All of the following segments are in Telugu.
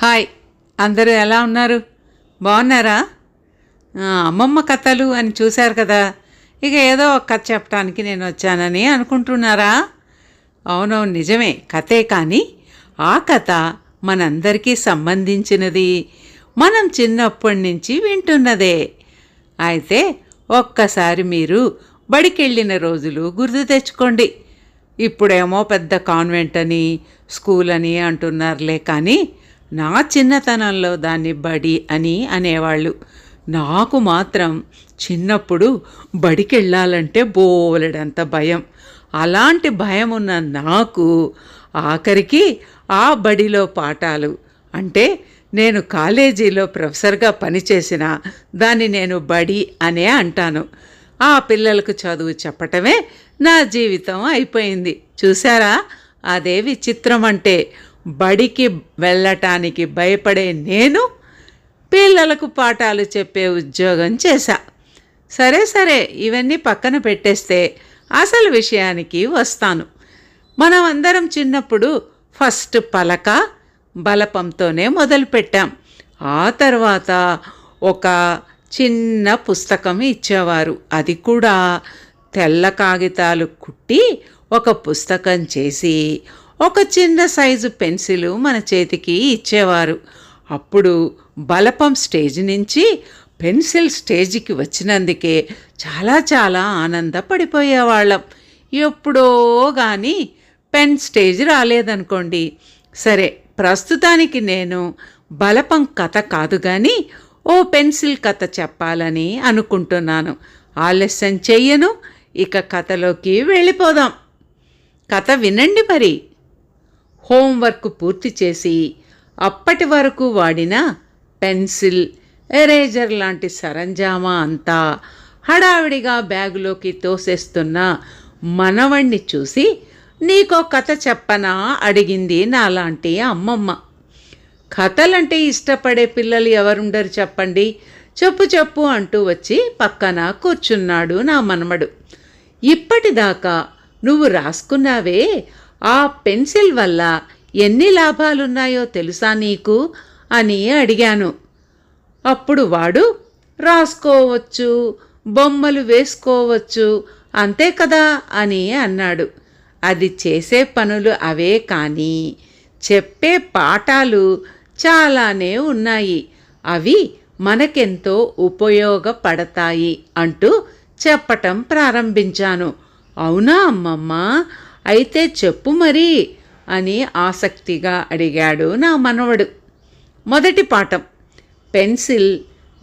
హాయ్ అందరూ ఎలా ఉన్నారు? బాగున్నారా? అమ్మమ్మ కథలు అని చూశారు కదా. ఇక ఏదో ఒక కథ చెప్పడానికి నేను వచ్చానని అనుకుంటున్నారా? అవునవును నిజమే కథే కానీ ఆ కథ మనందరికీ సంబంధించినది. మనం చిన్నప్పటి నుంచి వింటున్నదే. అయితే ఒక్కసారి మీరు బడికెళ్ళిన రోజులు గుర్తు తెచ్చుకోండి. ఇప్పుడేమో పెద్ద కాన్వెంట్ అని స్కూల్ అని అంటున్నారులే కానీ నా చిన్నతనంలో దాన్ని బడి అని అనేవాళ్ళు. నాకు మాత్రం చిన్నప్పుడు బడికెళ్ళాలంటే బోలెడంత భయం. అలాంటి భయం ఉన్న నాకు ఆఖరికి ఆ బడిలో పాఠాలు అంటే నేను కాలేజీలో ప్రొఫెసర్గా పనిచేసిన దాన్ని నేను బడి అనే అంటాను. ఆ పిల్లలకు చదువు చెప్పటమే నా జీవితం అయిపోయింది. చూసారా అదే విచిత్రం అంటే బడికి వెళ్ళటానికి భయపడే నేను పిల్లలకు పాఠాలు చెప్పే ఉద్యోగం చేశా. సరే సరే ఇవన్నీ పక్కన పెట్టేస్తే అసలు విషయానికి వస్తాను. మనం అందరం చిన్నప్పుడు ఫస్ట్ పలక బలపంతోనే మొదలుపెట్టాం ఆ తర్వాత ఒక చిన్న పుస్తకం ఇచ్చేవారు. అది కూడా తెల్ల కాగితాలు కుట్టి ఒక పుస్తకం చేసి ఒక చిన్న సైజు పెన్సిల్ మన చేతికి ఇచ్చేవారు. అప్పుడు బలపం స్టేజ్ నుంచి పెన్సిల్ స్టేజ్కి వచ్చినందుకే చాలా చాలా ఆనందపడిపోయేవాళ్ళం. ఎప్పుడో కానీ పెన్ స్టేజ్ రాలేదనుకోండి. సరే ప్రస్తుతానికి నేను బలపం కథ కాదు కానీ ఓ పెన్సిల్ కథ చెప్పాలని అనుకుంటున్నాను. ఆలస్యం చెయ్యను ఇక కథలోకి వెళ్ళిపోదాం. కథ వినండి మరి. హోంవర్క్ పూర్తి చేసి అప్పటి వరకు వాడిన పెన్సిల్ ఎరేజర్ లాంటి సరంజామా అంతా హడావిడిగా బ్యాగులోకి తోసేస్తున్న మనవణ్ణి చూసి నీకో కథ చెప్పనా? అడిగింది నాలాంటి అమ్మమ్మ. కథలంటే ఇష్టపడే పిల్లలు ఎవరుండరు చెప్పండి. చెప్పు చెప్పు అంటూ వచ్చి పక్కన కూర్చున్నాడు నా మనమడు ఇప్పటిదాకా నువ్వు రాసుకున్నావే? ఆ పెన్సిల్ వల్ల ఎన్ని లాభాలున్నాయో తెలుసా నీకు? అని అడిగాను. అప్పుడు వాడు రాసుకోవచ్చు బొమ్మలు వేసుకోవచ్చు అంతే కదా అని అన్నాడు. అది చేసే పనులు అవే కానీ చెప్పే పాఠాలు చాలానే ఉన్నాయి. అవి మనకెంతో ఉపయోగపడతాయి అంటూ చెప్పటం ప్రారంభించాను. అవునా అమ్మమ్మ? అయితే చెప్పు మరి అని ఆసక్తిగా అడిగాడు నా మనవడు. మొదటి పాఠం. పెన్సిల్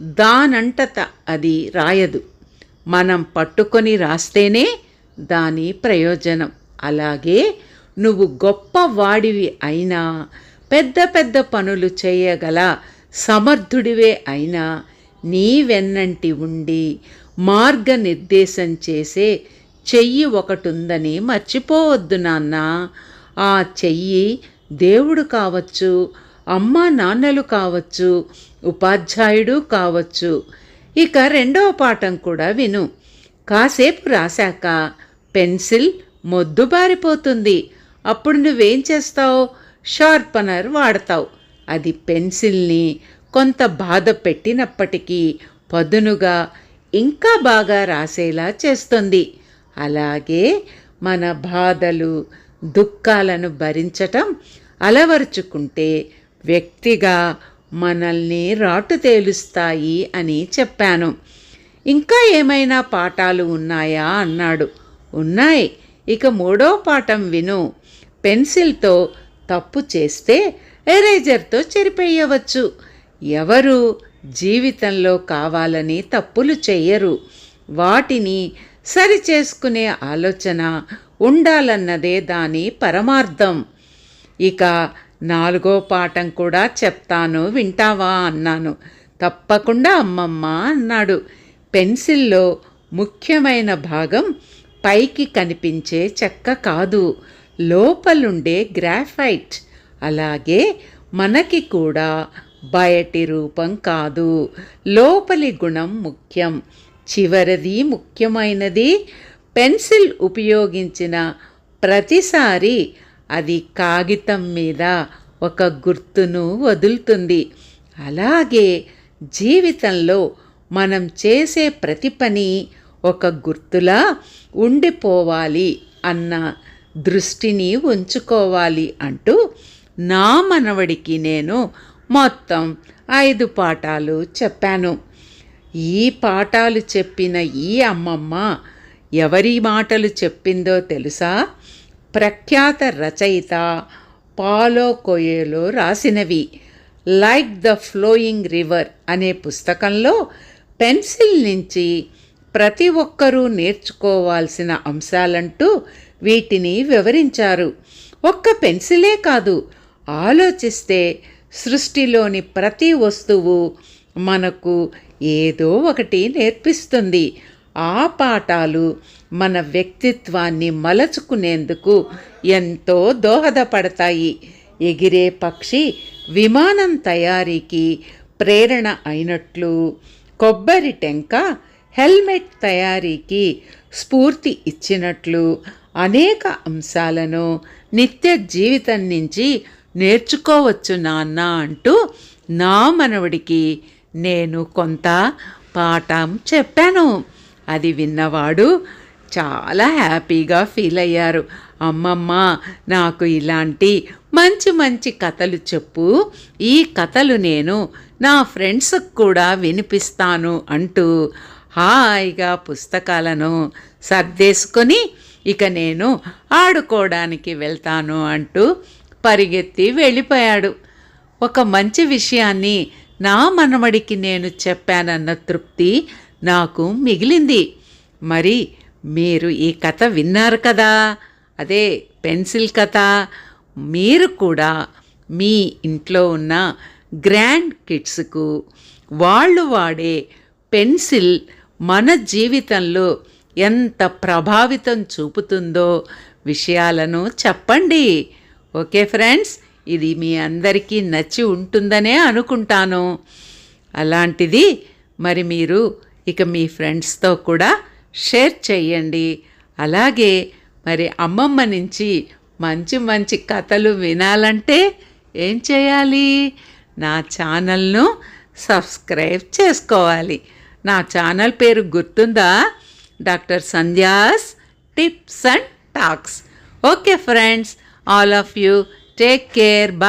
దానంటత అది రాయదు. మనం పట్టుకొని రాస్తేనే దాని ప్రయోజనం. అలాగే నువ్వు గొప్ప వాడివి అయినా పెద్ద పెద్ద పనులు చేయగల సమర్థుడివే అయినా నీ వెన్నంటి ఉండి మార్గనిర్దేశం చేసే చెయ్యి ఒకటుందని మర్చిపోవద్దు నాన్న. ఆ చెయ్యి దేవుడు కావచ్చు అమ్మా నాన్నలు కావచ్చు ఉపాధ్యాయుడు కావచ్చు. ఇక రెండవ పాఠం కూడా విను. కాసేపు రాశాక పెన్సిల్ మొద్దుబారిపోతుంది. అప్పుడు నువ్వేం చేస్తావు? షార్పనర్ వాడతావు. అది పెన్సిల్ని కొంత బాధ పెట్టినప్పటికీ పదునుగా ఇంకా బాగా రాసేలా చేస్తుంది. అలాగే మన బాధలు దుఃఖాలను భరించటం అలవరుచుకుంటే వ్యక్తిగా మనల్ని రాటు తేలుస్తాయి అని చెప్పాను. ఇంకా ఏమైనా పాఠాలు ఉన్నాయా? అన్నాడు. ఉన్నాయి. ఇక మూడో పాఠం విను. పెన్సిల్తో తప్పు చేస్తే ఎరేజర్తో చెరిపేయవచ్చు. ఎవరు జీవితంలో కావాలని తప్పులు చెయ్యరు. వాటిని సరిచేసుకునే ఆలోచన ఉండాలన్నదే దాని పరమార్థం. ఇక నాలుగో పాఠం కూడా చెప్తాను వింటావా అన్నాను. తప్పకుండా అమ్మమ్మ అన్నాడు. పెన్సిల్లో ముఖ్యమైన భాగం పైకి కనిపించే చెక్క కాదు లోపలుండే గ్రాఫైట్. అలాగే మనకి కూడా బయటి రూపం కాదు లోపలి గుణం ముఖ్యం. చివరిది ముఖ్యమైనది. పెన్సిల్ ఉపయోగించిన ప్రతిసారి అది కాగితం మీద ఒక గుర్తును వదులుతుంది. అలాగే జీవితంలో మనం చేసే ప్రతి పని ఒక గుర్తులా ఉండిపోవాలి అన్న దృష్టిని ఉంచుకోవాలి అంటూ నా మనవడికి నేను మొత్తం ఐదు పాఠాలు చెప్పాను. ఈ పాఠాలు చెప్పిన ఈ అమ్మమ్మ ఎవరి మాటలు చెప్పిందో తెలుసా? ప్రఖ్యాత రచయిత పాలో కొయేలో రాసినవి. లైక్ ద ఫ్లోయింగ్ రివర్ అనే పుస్తకంలో పెన్సిల్ నుంచి ప్రతి ఒక్కరూ నేర్చుకోవాల్సిన అంశాలంటూ వీటిని వివరించారు. ఒక్క పెన్సిలే కాదు ఆలోచిస్తే సృష్టిలోని ప్రతి వస్తువు మనకు ఏదో ఒకటి నేర్పిస్తుంది. ఆ పాఠాలు మన వ్యక్తిత్వాన్ని మలచుకునేందుకు ఎంతో దోహదపడతాయి. ఎగిరే పక్షి విమానం తయారీకి ప్రేరణ అయినట్లు కొబ్బరి టెంక హెల్మెట్ తయారీకి స్ఫూర్తి ఇచ్చినట్లు అనేక అంశాలను నిత్య జీవితం నుంచి నేర్చుకోవచ్చు నాన్న అంటూ నా మనవడికి నేను కొంత పాఠం చెప్పాను. అది విన్నవాడు చాలా హ్యాపీగా ఫీల్ అయ్యారు. అమ్మమ్మ నాకు ఇలాంటి మంచి మంచి కథలు చెప్పు. ఈ కథలు నేను నా ఫ్రెండ్స్కి కూడా వినిపిస్తాను అంటూ హాయిగా పుస్తకాలను సర్దేసుకొని ఇక నేను ఆడుకోవడానికి వెళ్తాను అంటూ పరిగెత్తి వెళ్ళిపోయాడు. ఒక మంచి విషయాన్ని నా మనవడికి నేను చెప్పానన్న తృప్తి నాకు మిగిలింది. మరి మీరు ఈ కథ విన్నారు కదా? అదే పెన్సిల్ కథ. మీరు కూడా మీ ఇంట్లో ఉన్న గ్రాండ్ కిడ్స్కు వాళ్ళు వాడే పెన్సిల్ మన జీవితంలో ఎంత ప్రభావితం చూపుతుందో విషయాలను చెప్పండి. ఓకే ఫ్రెండ్స్ ఇది మీ అందరికీ నచ్చి ఉంటుందనే అనుకుంటాను. అలాంటిది మరి మీరు ఇక మీ ఫ్రెండ్స్తో కూడా షేర్ చేయండి అలాగే మరి అమ్మమ్మ నుంచి మంచి మంచి కథలు వినాలంటే ఏం చేయాలి? నా ఛానల్ను సబ్స్క్రైబ్ చేసుకోవాలి. నా ఛానల్ పేరు గుర్తుందా? Doctor Sandhya's tips and talks. Okay friends all of you. Take care. Bye.